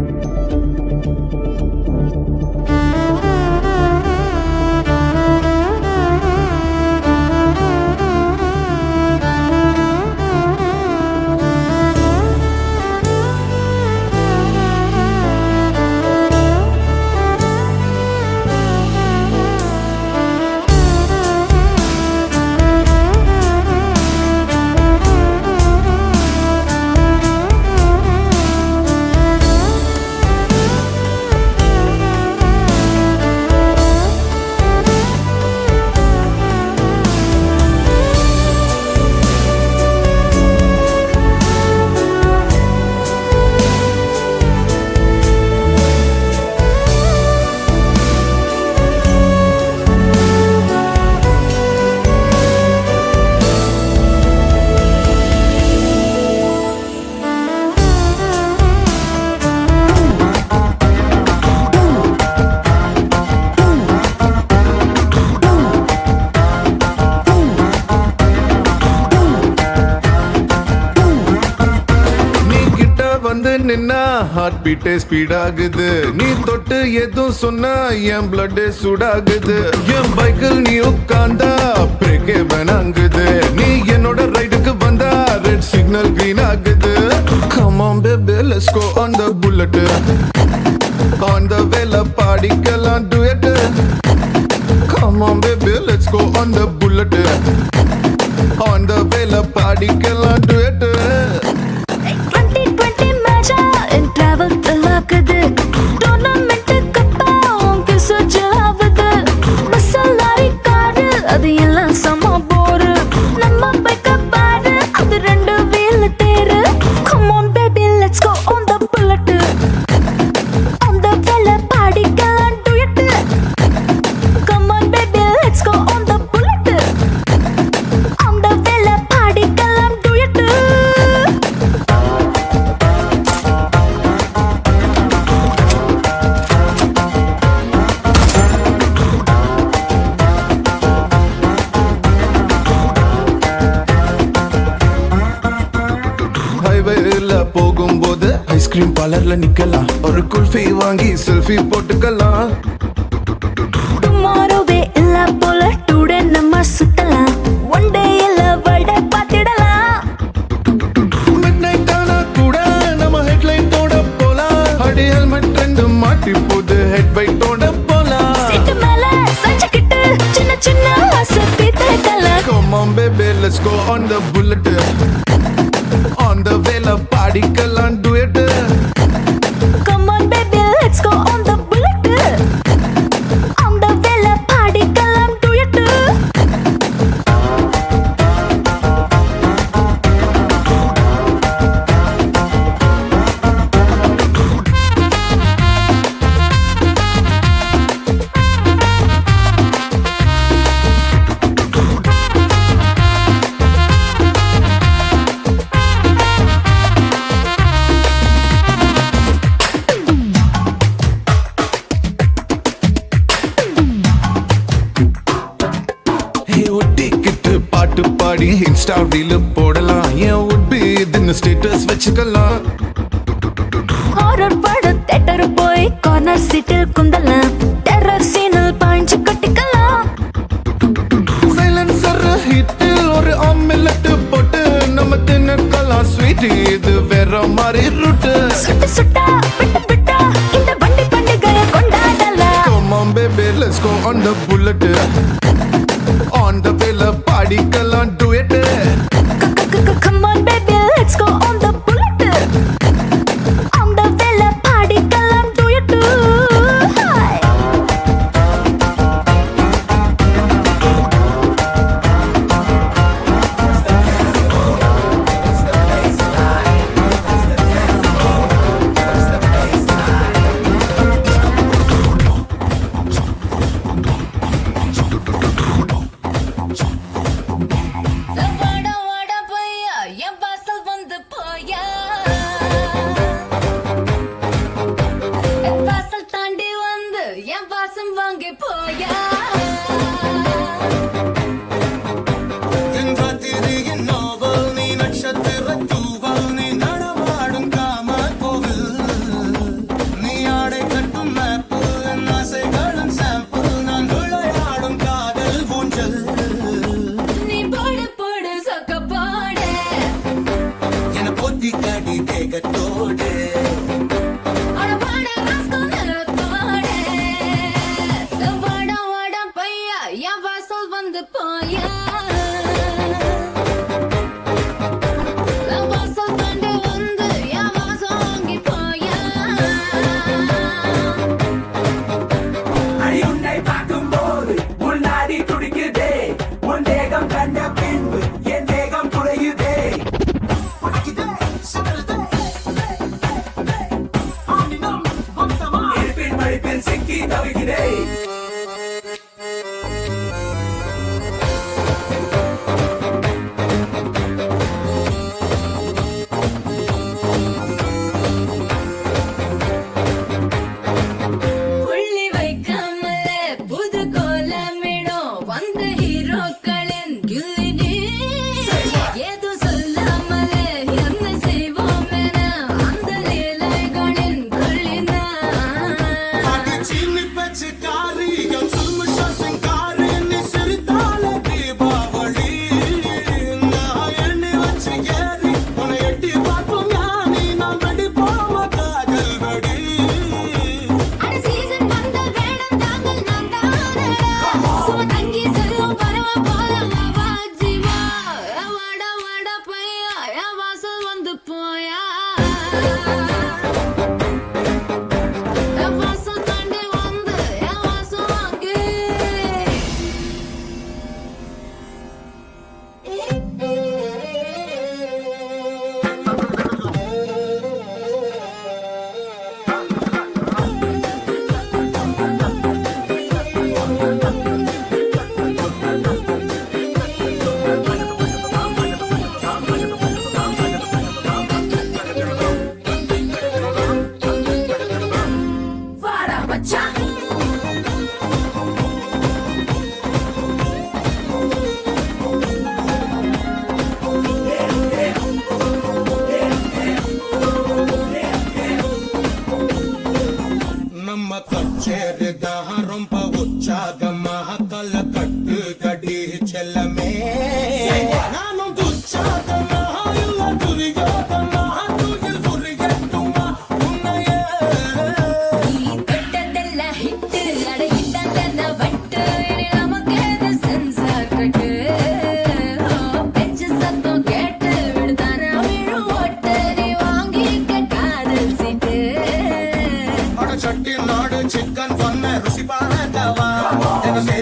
நீ நின்னா ஹார்ட் பீட்டே ஸ்பீட் ஆகுது. நீ தொட்டு எதுவும் சொன்னா என் பிளட் சூடாகுது. என் பைக்கில் நீ உட்கார்ந்தா பிரேக்கே வேணாங்குது. நீ என்னோட ரைடுக்கு வந்தா ரெட் சிக்னல் green ஆகுது. Come on baby let's go on the bullet. On வேல பாடிக்கலாம் duet. Come on baby let's go on the bullet. On வேல பாடிக்கலாம் பார்லர்ல நிக்கலாம். ஒரு குல்ஃபி வாங்கி செல்ஃபி போட்டுக்கலாம். டுமாரோவே இல்ல போல டுடே நம்ம சுத்தலாம் ஒன் டே இல்ல வேர்ல்ட பார்த்திடலாம். மிட் நைட் ஆனா கூட நம்ம ஹெட்லைட்டோட போலாம். அடி ஹெல்மெட் ரெண்டு மாட்டி போது ஹெட் பைட்டோட போலாம். சீட்டு மேல சஞ்சுக்கிட்டு சின்ன சின்ன ஆசை தீர்த்தலாம் Come on baby let's go on the bullet. பாடி போடலாம். ஏன் would be இதுன்னு ஸ்டேட்டஸ் வச்சுக்கலாம். ஹாரர் படம் தேட்டர் போய் கார்னர் சீட்டில் குந்தலாம். கச்சேரிதான் ரொம்ப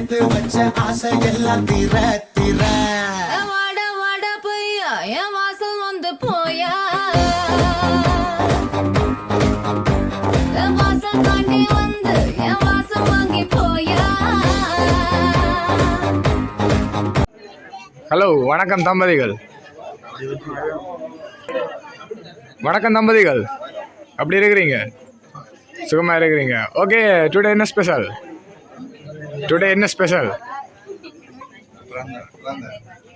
சேர்த்து வச்ச ஆசை எல்லாம் தீர தீர வாட வாட பையா என் வாசல் வந்து போயா. என் வாசல் தாண்டி வந்து என் வாசல் வாங்கி போயா. ஹலோ வணக்கம் தம்பதிகள். வணக்கம் தம்பதிகள். அப்படி இருக்கிறீங்க? சுகமாக இருக்கிறீங்க? ஓகே டுடே என்ன ஸ்பெஷல் டுடே என்ன ஸ்பெஷல்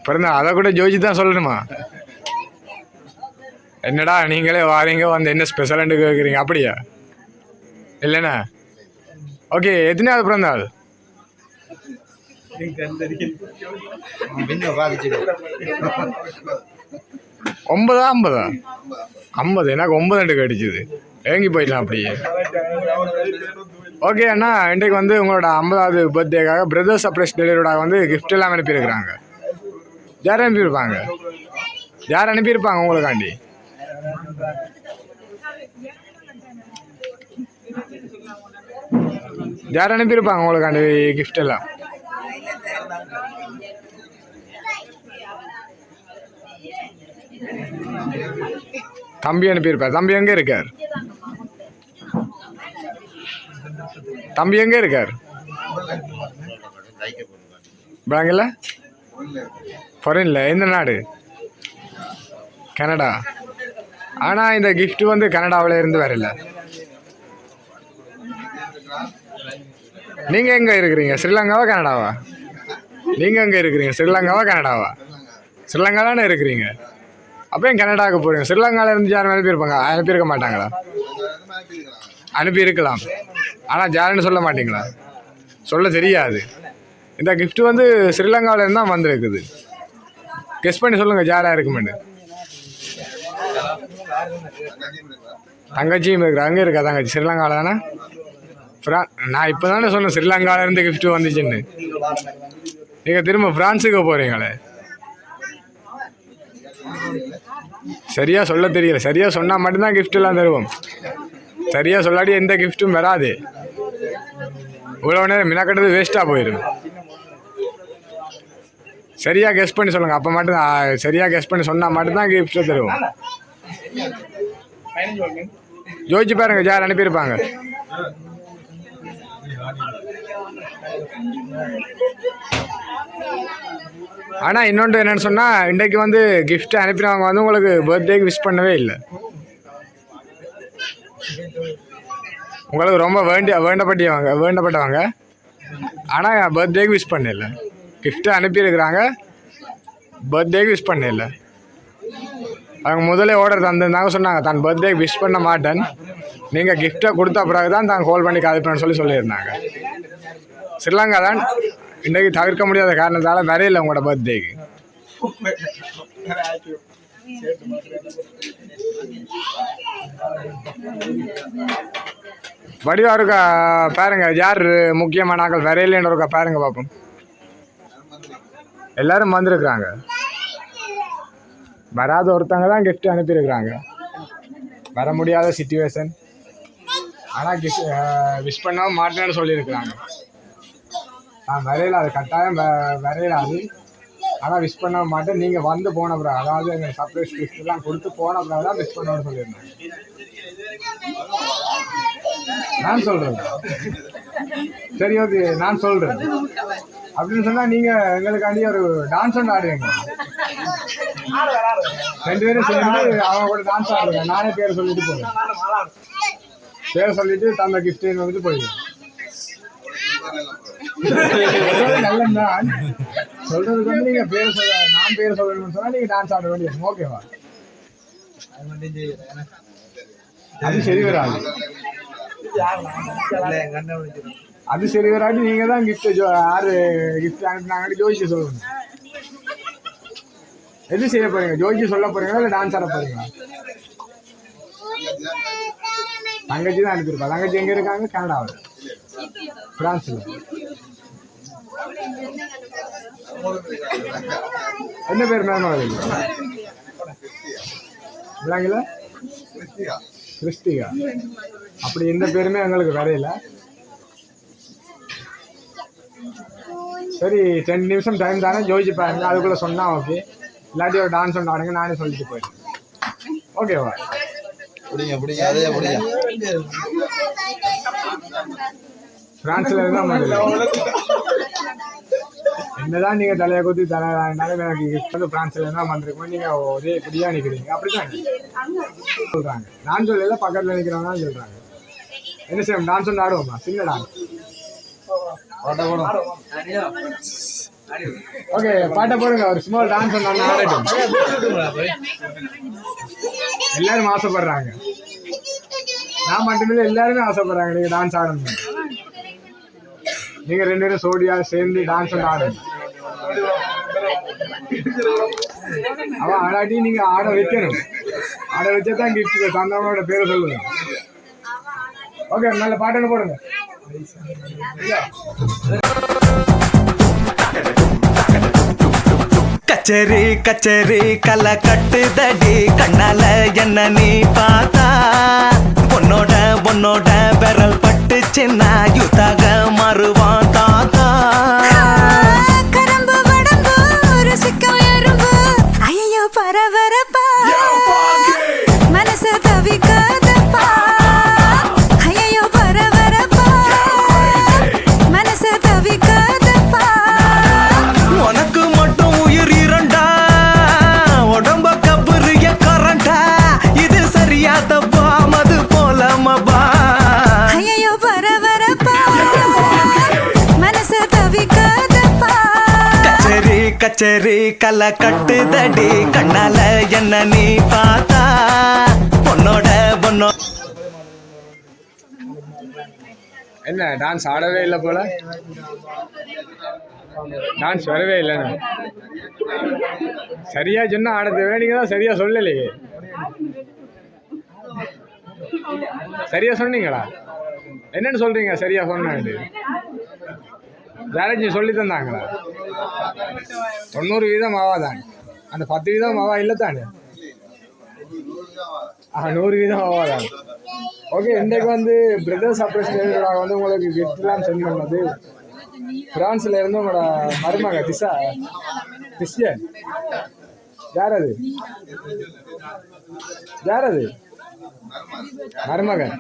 பிறந்த அதை கூட ஜோஜி தான் சொல்லணுமா? என்னடா நீங்களே வாரீங்க வந்து என்ன ஸ்பெஷல்னு கேட்குறீங்க அப்படியா? இல்லைண்ணா? ஓகே எத்தனையாவது பிறந்தாள் ஒன்பதா ஐம்பதா? ஐம்பது. எனக்கு ஒன்பது ரெண்டு கடிச்சுது ஏங்கி போயிடலாம் அப்படியே. ஓகே அண்ணா இன்றைக்கு வந்து உங்களோட ஐம்பதாவது பர்த்டேக்காக பிரதர் சர்ப்ரைஸ் டெலிவரியோட வந்து கிஃப்ட் எல்லாம் அனுப்பியிருக்கிறாங்க. யார் அனுப்பியிருப்பாங்க? யார் அனுப்பியிருப்பாங்க உங்களுக்காண்டி? யார் அனுப்பியிருப்பாங்க உங்களுக்காண்டி கிஃப்ட் எல்லாம்? தம்பி அனுப்பியிருப்பார். தம்பி எங்கே இருக்கார்? தம்பி எங்கே இருக்கார்? பிளாங்கில் ஃபாரின்ல எந்த நாடு? கனடா. ஆனால் இந்த கிஃப்ட் வந்து கனடாவில் இருந்து வரல. நீங்கள் எங்கே இருக்கிறீங்க? ஸ்ரீலங்காவா கனடாவா? நீங்கள் எங்கே இருக்கிறீங்க? ஸ்ரீலங்காவா கனடாவா? ஸ்ரீலங்கா தானே இருக்கிறீங்க? அப்போ ஏன் கனடாவுக்கு போகிறீங்க ஸ்ரீலங்காவில் இருந்து யாரும் அனுப்பியிருப்பாங்க அனுப்பியிருக்க மாட்டாங்களா? அனுப்பியிருக்கலாம். ஆனால் ஜாரன்னு சொல்ல மாட்டிங்களா? சொல்ல தெரியாது. இந்த கிஃப்ட் வந்து ஸ்ரீலங்காவில் இருந்து தான் வந்திருக்குது. கெஸ் பண்ணி சொல்லுங்கள் ஜாராக இருக்குமெண்டு தங்கச்சியும் இருக்கிற அங்கே இருக்கா தங்கச்சி? ஸ்ரீலங்காவில் தானே? ஃப்ரா நான் இப்போ தானே சொன்னேன் ஸ்ரீலங்காவிலேருந்து கிஃப்ட் வந்துச்சுன்னு. நீங்கள் திரும்ப ஃப்ரான்ஸுக்கு போகிறீங்களே சரியாக சொல்ல தெரியல. சரியாக சொன்னால் மட்டும்தான் gift எல்லாம் தருவோம். சரியாக சொல்லாடி எந்த கிஃப்ட்டும் வராது. இவ்வளோ நேரம் மினக்கட்டது வேஸ்ட்டாக போயிடும் சரியாக கெஸ் பண்ணி சொல்லுங்கள் அப்போ மட்டும் சரியாக கெஸ் பண்ணி சொன்னால் மட்டும்தான் கிஃப்ட்டை தருவோம். ஜோதிச்சு பாருங்க ஜார் அனுப்பியிருப்பாங்க? ஆனால் இன்னொன்று என்னென்னு சொன்னால் இன்றைக்கு வந்து கிஃப்ட் அனுப்பினவங்க வந்து உங்களுக்கு பர்த்டேக்கு விஷ் பண்ணவே இல்லை. உங்களுக்கு ரொம்ப வேண்டிய வேண்டப்பட்டவங்க வேண்டப்பட்டவங்க. ஆனால் பர்த்டேக்கு விஷ் பண்ணல கிஃப்ட்டு அனுப்பியிருக்கிறாங்க. பர்த்டேக்கு விஷ் பண்ணல அவங்க முதலே ஆர்டர் தந்திருந்தாங்க சொன்னாங்க தான் பர்த்டேக்கு விஷ் பண்ண மாட்டேன். நீங்கள் கிஃப்ட்டை கொடுத்த பிறகு தான் தான் கால் பண்ணி காதிப்பேன்னு சொல்லி சொல்லியிருந்தாங்க. ஸ்ரீலங்கா தான் இன்றைக்கு தவிர்க்க முடியாத காரணத்தால் வரையில உங்களோட பர்த்டேக்கு வடிவா இருக்கா பாருங்க யார் முக்கியமான ஆக்கள் வரையிலேன்னு இருக்கா பாருங்க பார்ப்போம் எல்லாரும் வந்திருக்கிறாங்க. வராத ஒருத்தவங்க தான் கிஃப்ட் அனுப்பியிருக்கிறாங்க. வர முடியாத சுச்சுவேஷன் ஆனால் கிஃப்ட் விஷ் பண்ணவும் மாட்டேன்னு சொல்லியிருக்கிறாங்க. நான் வரையலாது அது கட்டாயம் வ- ஆனால் விஷ் பண்ண மாட்டேன். நீங்கள் வந்து போன பிறகு அதாவது எங்கள் சர்ப்ரைஸ் கிஃப்ட்லாம் கொடுத்து போன பிறகு தான் விஷ் பண்ணணும்னு சொல்லியிருந்தாங்க. நான் சொல்கிறேன் சரி ஓகே நான் சொல்கிறேன் அப்படின்னு சொன்னால் நீங்கள் எங்களுக்காண்டி ஒரு டான்ஸ் ஒன்று ஆடுவீங்க. ரெண்டு பேரும் சேர்ந்து அவங்க கூட டான்ஸ் ஆடுறேன். நானே பேர் சொல்லிட்டு போறேன். பேர் சொல்லிட்டு தந்த கிஃப்ட் வந்துட்டு போயிடுவேன். நல்லதான் சொல்றதுக்கு வந்து நீங்க பேர் சொல்ல நான் பேர் சொல்லணும்னு சொன்னா நீங்க டான்ஸ் ஆட வேண்டியது. ஓகேவா? அது சரி வராது. அது சரி வராட்டி நீங்க தான் கிஃப்ட் யாரு கிஃப்ட் அனுப்பினாங்கன்னு ஜோதிச்சு சொல்லணும். எது செய்ய போறீங்க? ஜோதிச்சு சொல்ல போறீங்களா இல்லை டான்ஸ் ஆட போறீங்களா? தங்கச்சி தான் அனுப்பியிருப்பா. தங்கச்சி எங்க இருக்காங்க? கனடாவில். பிரான்ஸ்ல. என்ன பேர் மேம் விளாங்கில? கிறிஸ்டியா அப்படி எந்த பேருமே எங்களுக்கு வரையில சரி டென் நிமிஷம் டைம் தானே? ஜோதிச்சு பாருங்க அதுக்குள்ள சொன்னா ஓகே இல்லாட்டி ஒரு டான்ஸ் ஒன்று ஆடுங்க நானே சொல்லிட்டு போயிடுறேன். ஓகேவா பிடிங்க பிடிங்க அதே பிடிங்க. பிரான்ஸ்ல இருந்தா முதல்ல என்னதான் நீங்க தலையை குத்தி தலை வாங்கினாலும் எனக்கு வந்து பிரான்ஸ்ல இருந்தா வந்திருக்கோம் நீங்க ஒரே இப்படியா நிக்கிறீங்க. அப்படிதான் சொல்றாங்க. நான் சொல்லல பக்கத்துல நிக்கிறவங்க சொல்றாங்க. என்ன செய்யும் டான்ஸ் ஒன்று ஆடுவோமா? சின்ன டான்ஸ் ஓகே பாட்டை போடுங்க. ஒரு ஸ்மால் டான்ஸ் ஒன்று ஆடட்டும். எல்லாரும் ஆசைப்படுறாங்க. நான் மட்டுமில்லை எல்லாருமே ஆசைப்படுறாங்க. நீங்க டான்ஸ் ஆடணும். நீங்க ரெண்டு பேரும் சோடியா சேர்ந்து டான்ஸ் ஒன்று ஆடணும். அவன் ஆடாட்டி நீங்க ஆட வைக்கணும். ஆட வச்சா தான் கிஃப்ட் தந்தவங்களோட பேரை சொல்லுங்க ஓகே நல்ல பாட்டு போடுங்க. கச்சேரி கச்சேரி கலை கட்டுதடி கண்ணால என்ன நீ பார்த்தா? உன்னோட உன்னோட விரல் பட்டுச்சுன்னா யூத்தாக மாறுவான் தாத்தா. சரி கச்சேரி கலை கட்டுதடி. கண்ணால என்ன நீ பார்த்தா? பொண்ணோட பொண்ணோ என்ன டான்ஸ் ஆடவே இல்லை போல? டான்ஸ் வரவே இல்லைன்னு சரியா சொன்னா ஆடது தேவை தான் சரியா சொல்லலையே. சரியா சொன்னீங்களா? என்னன்னு சொல்றீங்க சரியா சொன்னாண்டு யாராச்சும் சொல்லி தந்தாங்களா? தொண்ணூறு வீதம் மாவாதான் அந்த பத்து வீதம் மாவா இல்லை தானே? ஆ நூறு வீதம் மாவாதான் ஓகே இன்றைக்கு வந்து பிரதர்ஸ் ஆப்ரேஷன் வந்து உங்களுக்கு கிஃப்ட்லாம் சென்ட் பண்ணது. பிரான்ஸ்ல இருந்து உங்களோட மருமக திசா. கிறிஸ்டியன் யார் அது? யார் அது? மருமகன்.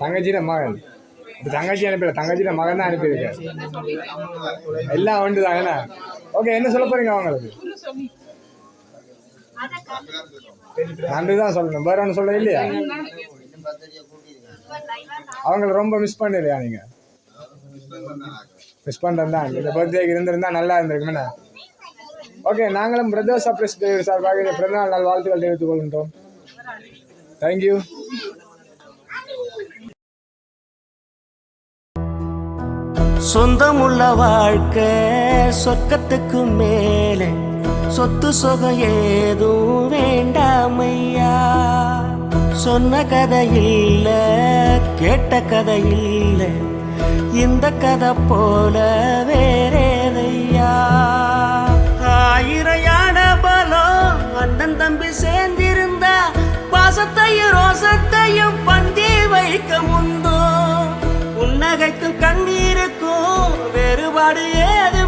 தங்கச்சியில மகன். இப்ப தங்கச்சி அனுப்பிடல தங்கச்சியோட மகன் தான் அனுப்பியிருக்கேன். எல்லாம் ஒன்று தான்? என்ன ஓகே என்ன சொல்ல போறீங்க அவங்களுக்கு நன்றி தான் சொல்லணும். வேற ஒன்று சொல்ல இல்லையா? அவங்கள ரொம்ப மிஸ் பண்ணலையா நீங்க? மிஸ் பண்ணுறது தான் இந்த பர்த்டேக்கு இருந்திருந்தா நல்லா இருந்திருக்கும் ஓகே நாங்களும் பிரதர்ஸ் அப்ரெஸ் சார்பாக இந்த பிறந்தநாள் நாள் வாழ்த்துக்கள் தெரிவித்துக் கொள்கின்றோம். தேங்க்யூ சொந்தமுள்ள வாழ்க்கை சொர்க்கத்துக்கு மேலே. சொத்து சொகம் ஏதும் வேண்டாமையா? சொன்ன கதை இல்ல கேட்ட கதை இல்ல. இந்த கதை போல வேறேதையா? ஆயிரையான பலம் அண்ணன் தம்பி சேர்ந்து வேறுபாடு ஏது